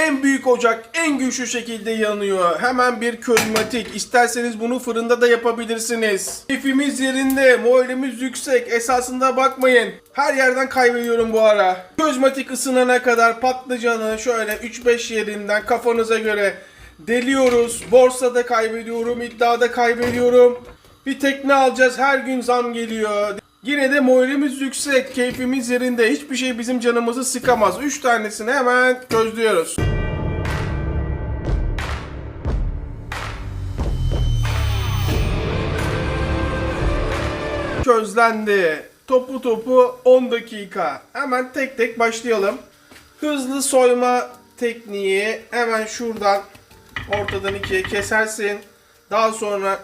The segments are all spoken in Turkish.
En büyük ocak en güçlü şekilde yanıyor. Hemen bir közmatik. İsterseniz bunu fırında da yapabilirsiniz. Keyfimiz yerinde, moralimiz yüksek. Esasında bakmayın. Her yerden kaybediyorum bu ara. Közmatik ısınana kadar patlıcanı şöyle 3-5 yerinden kafanıza göre deliyoruz. Borsada kaybediyorum, iddiada kaybediyorum. Bir tekne alacağız, her gün zam geliyor. Yine de moralimiz yüksek, keyfimiz yerinde. Hiçbir şey bizim canımızı sıkamaz. 3 tanesini hemen gözlüyoruz. Közlendi. Topu topu 10 dakika. Hemen tek tek başlayalım. Hızlı soyma tekniği hemen şuradan ortadan ikiye kesersin. Daha sonra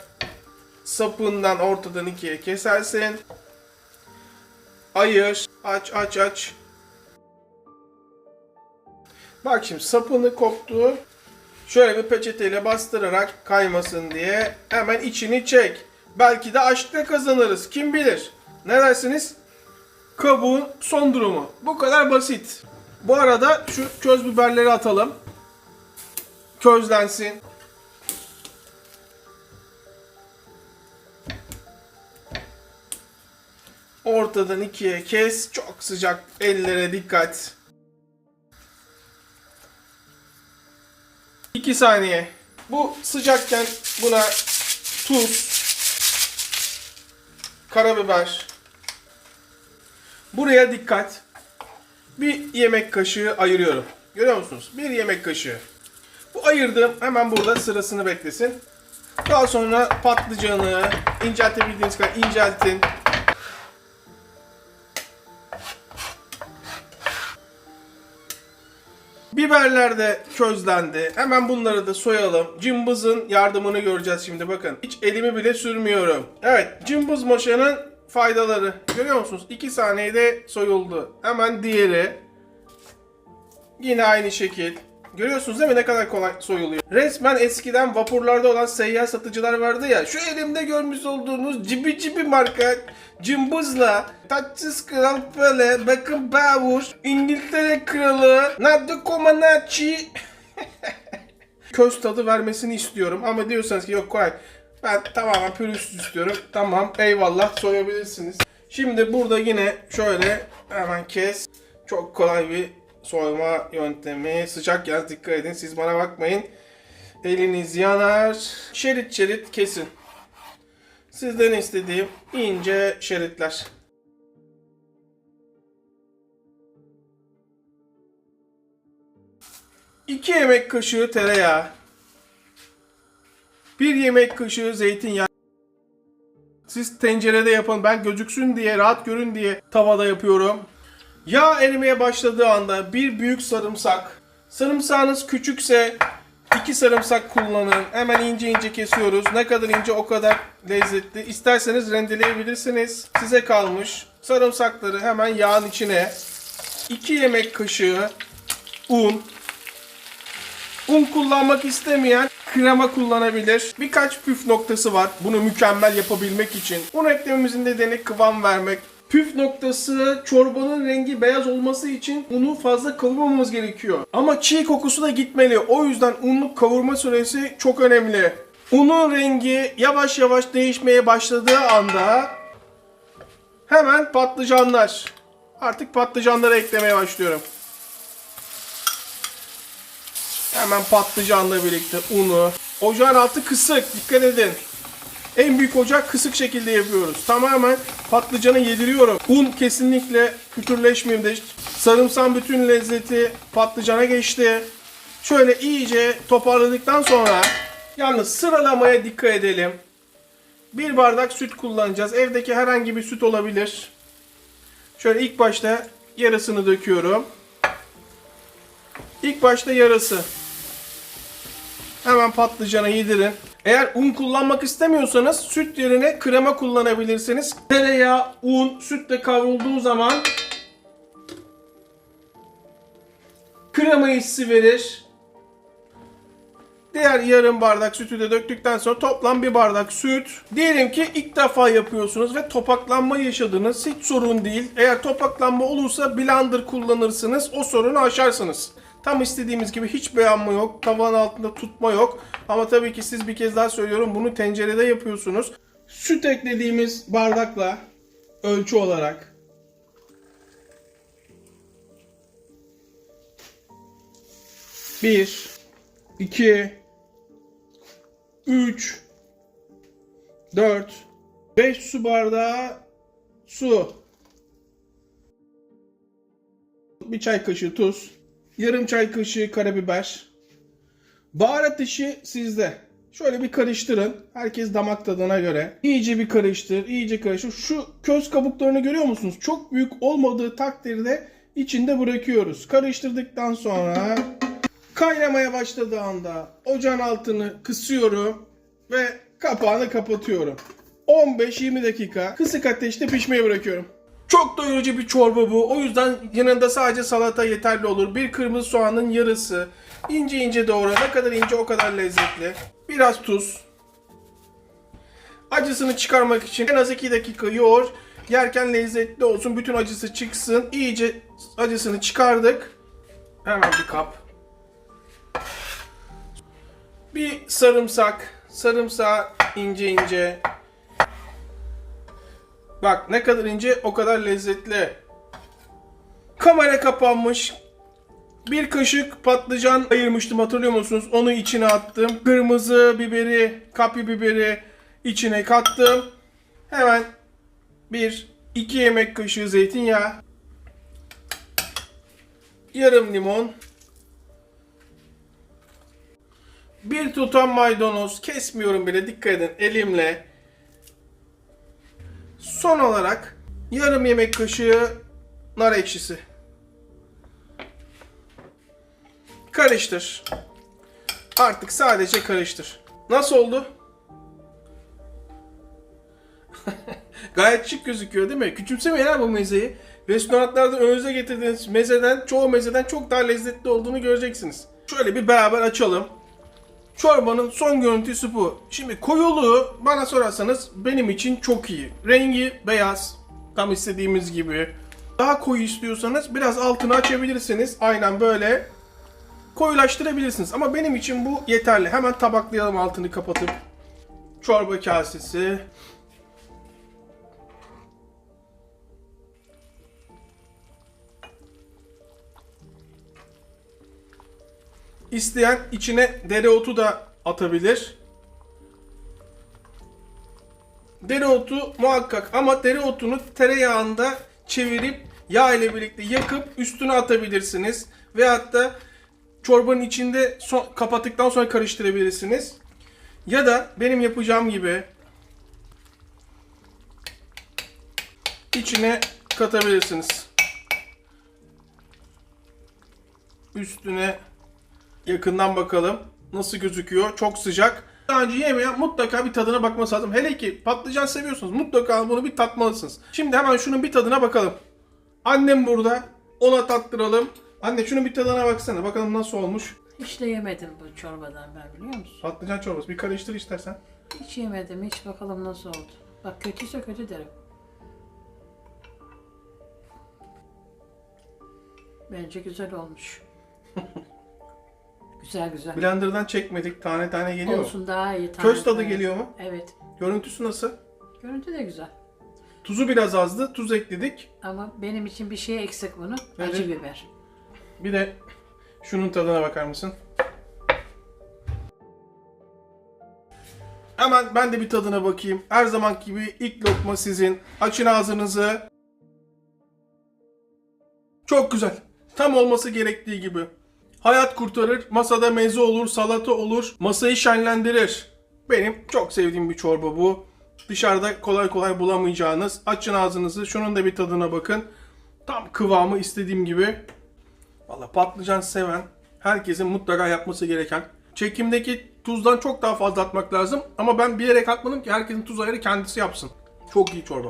sapından ortadan ikiye kesersin. Ayır. Aç aç aç. Bak şimdi sapını koptu. Şöyle bir peçeteyle bastırarak kaymasın diye hemen içini çek. Belki de aşkta kazanırız. Kim bilir. Ne dersiniz? Kabuğun son durumu. Bu kadar basit. Bu arada şu köz biberleri atalım. Közlensin. Ortadan ikiye kes. Çok sıcak. Ellere dikkat. 2 saniye. Bu sıcakken buna tuz, karabiber. Buraya dikkat. Bir yemek kaşığı ayırıyorum. Görüyor musunuz? Bir yemek kaşığı. Bu ayırdığım hemen burada sırasını beklesin. Daha sonra patlıcanı inceltebildiğiniz kadar inceltin. Biberler de közlendi. Hemen bunları da soyalım. Cımbızın yardımını göreceğiz şimdi bakın. Hiç elimi bile sürmüyorum. Evet cımbız maşanın faydaları. Görüyor musunuz? 2 saniyede soyuldu. Hemen diğeri. Yine aynı şekil. Görüyorsunuz değil mi ne kadar kolay soyuluyor. Resmen eskiden vapurlarda olan seyyar satıcılar vardı ya. Şu elimde görmüş olduğunuz cibi cibi marka cımbızla taçsız kral Pele, Beckham Power, İngiltere kralı, Nadia Comaneci köz tadı vermesini istiyorum. Ama diyorsanız ki yok Koray ben tamamen pürüzsüz istiyorum. Tamam eyvallah soyabilirsiniz. Şimdi burada yine şöyle hemen kes. Çok kolay bir soyma yöntemi. Sıcak yaz dikkat edin siz bana bakmayın. Eliniz yanar. Şerit şerit kesin. Sizden istediğim ince şeritler. İki yemek kaşığı tereyağı. Bir yemek kaşığı zeytinyağı. Siz tencerede yapın. Ben gözüksün diye, rahat görün diye tavada yapıyorum. Yağ erimeye başladığı anda bir büyük sarımsak. Sarımsağınız küçükse iki sarımsak kullanın. Hemen ince ince kesiyoruz. Ne kadar ince o kadar lezzetli. İsterseniz rendeleyebilirsiniz. Size kalmış. Sarımsakları hemen yağın içine. 2 yemek kaşığı un. Un kullanmak istemeyen krema kullanabilir. Birkaç püf noktası var bunu mükemmel yapabilmek için. Un eklememizin nedeni kıvam vermek. Püf noktası çorbanın rengi beyaz olması için unu fazla kavurmamamız gerekiyor. Ama çiğ kokusu da gitmeli. O yüzden unlu kavurma süresi çok önemli. Unun rengi yavaş yavaş değişmeye başladığı anda hemen patlıcanlar. Artık patlıcanları eklemeye başlıyorum. Hemen patlıcanla birlikte unu. Ocağın altı kısık. Dikkat edin. En büyük ocak kısık şekilde yapıyoruz. Tamamen patlıcanı yediriyorum. Un kesinlikle kütürleşmeyeyim Sarımsağın bütün lezzeti patlıcana geçti. Şöyle iyice toparladıktan sonra yalnız sıralamaya dikkat edelim. Bir bardak süt kullanacağız. Evdeki herhangi bir süt olabilir. Şöyle ilk başta yarısını döküyorum. İlk başta yarısı. Hemen patlıcana yedirin. Eğer un kullanmak istemiyorsanız süt yerine krema kullanabilirsiniz. Tereyağı, un, sütle kavrulduğu zaman krema hissi verir. Diğer yarım bardak sütü de döktükten sonra toplam bir bardak süt. Diyelim ki ilk defa yapıyorsunuz ve topaklanma yaşadınız. Hiç sorun değil. Eğer topaklanma olursa blender kullanırsınız. O sorunu aşarsınız. Tam istediğimiz gibi hiç beğenme yok. Tavanın altında tutma yok. Ama tabii ki siz bir kez daha söylüyorum bunu tencerede yapıyorsunuz. Süt eklediğimiz bardakla ölçü olarak bir, iki, üç, dört, beş su bardağı su. Bir çay kaşığı tuz. Yarım çay kaşığı karabiber. Baharat işi sizde. Şöyle bir karıştırın. Herkes damak tadına göre. İyice bir karıştır, iyice karıştır. Şu köz kabuklarını görüyor musunuz? Çok büyük olmadığı takdirde içinde bırakıyoruz. Karıştırdıktan sonra kaynamaya başladığı anda ocağın altını kısıyorum ve kapağını kapatıyorum. 15-20 dakika kısık ateşte pişmeye bırakıyorum. Çok doyurucu bir çorba bu. O yüzden yanında sadece salata yeterli olur. Bir kırmızı soğanın yarısı. ince ince doğra. Ne kadar ince o kadar lezzetli. Biraz tuz. Acısını çıkarmak için en az 2 dakika yoğur. Yerken lezzetli olsun. Bütün acısı çıksın. İyice acısını çıkardık. Hemen bir kap. Bir sarımsak. Sarımsağı ince ince Bak ne kadar ince o kadar lezzetli. Kamera kapanmış. Bir kaşık patlıcan ayırmıştım hatırlıyor musunuz? Onu içine attım. Kırmızı biberi, kapya biberi içine kattım. Hemen bir iki yemek kaşığı zeytinyağı. Yarım limon. Bir tutam maydanoz. Kesmiyorum bile dikkat edin elimle. Son olarak yarım yemek kaşığı nar ekşisi. Karıştır. Artık sadece karıştır. Nasıl oldu? Gayet şık gözüküyor değil mi? Küçümsemeyin ha bu mezeyi. Restoranlarda önünüze getirdiğiniz mezeden, çoğu mezeden çok daha lezzetli olduğunu göreceksiniz. Şöyle bir beraber açalım. Çorbanın son görüntüsü bu. Şimdi koyuluğu bana sorarsanız benim için çok iyi. Rengi beyaz. Tam istediğimiz gibi. Daha koyu istiyorsanız biraz altını açabilirsiniz. Aynen böyle koyulaştırabilirsiniz. Ama benim için bu yeterli. Hemen tabaklayalım altını kapatıp. Çorba kasesi. İsteyen içine dereotu da atabilir. Dereotu muhakkak ama dereotunu tereyağında çevirip yağ ile birlikte yakıp üstüne atabilirsiniz. Veyahut da çorbanın içinde son, kapattıktan sonra karıştırabilirsiniz. Ya da benim yapacağım gibi içine katabilirsiniz. Üstüne yakından bakalım. Nasıl gözüküyor? Çok sıcak. Daha önce yemeyen mutlaka bir tadına bakması lazım. Hele ki patlıcan seviyorsunuz. Mutlaka bunu bir tatmalısınız. Şimdi hemen şunun bir tadına bakalım. Annem burada. Ona tattıralım. Anne şunun bir tadına baksana. Bakalım nasıl olmuş. Hiç de yemedim bu çorbadan ben biliyor musun? Patlıcan çorbası. Bir karıştır istersen. Hiç yemedim. Hiç bakalım nasıl oldu. Bak kötüyse kötü derim. Bence güzel olmuş. güzel güzel. Blender'dan çekmedik. Tane tane geliyor. mu? Olsun daha iyi. tane Köz tadı tane. geliyor mu? Evet. Görüntüsü nasıl? Görüntü de güzel. Tuzu biraz azdı. Tuz ekledik. Ama benim için bir şey eksik bunun. Evet. Acı biber. Bir de şunun tadına bakar mısın? Hemen ben de bir tadına bakayım. Her zaman gibi ilk lokma sizin. Açın ağzınızı. Çok güzel. Tam olması gerektiği gibi. Hayat kurtarır, masada meze olur, salata olur, masayı şenlendirir. Benim çok sevdiğim bir çorba bu. Dışarıda kolay kolay bulamayacağınız. Açın ağzınızı, şunun da bir tadına bakın. Tam kıvamı istediğim gibi. Valla patlıcan seven herkesin mutlaka yapması gereken. Çekimdeki tuzdan çok daha fazla atmak lazım. Ama ben bilerek atmadım ki herkesin tuz ayarı kendisi yapsın. Çok iyi çorba.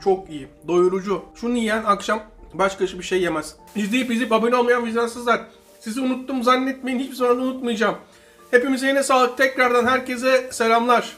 Çok iyi. Doyurucu. Şunu yiyen akşam başka bir şey yemez. İzleyip izleyip abone olmayan vicdansızlar. Sizi unuttum zannetmeyin. Hiçbir zaman unutmayacağım. Hepimize yine sağlık. Tekrardan herkese selamlar.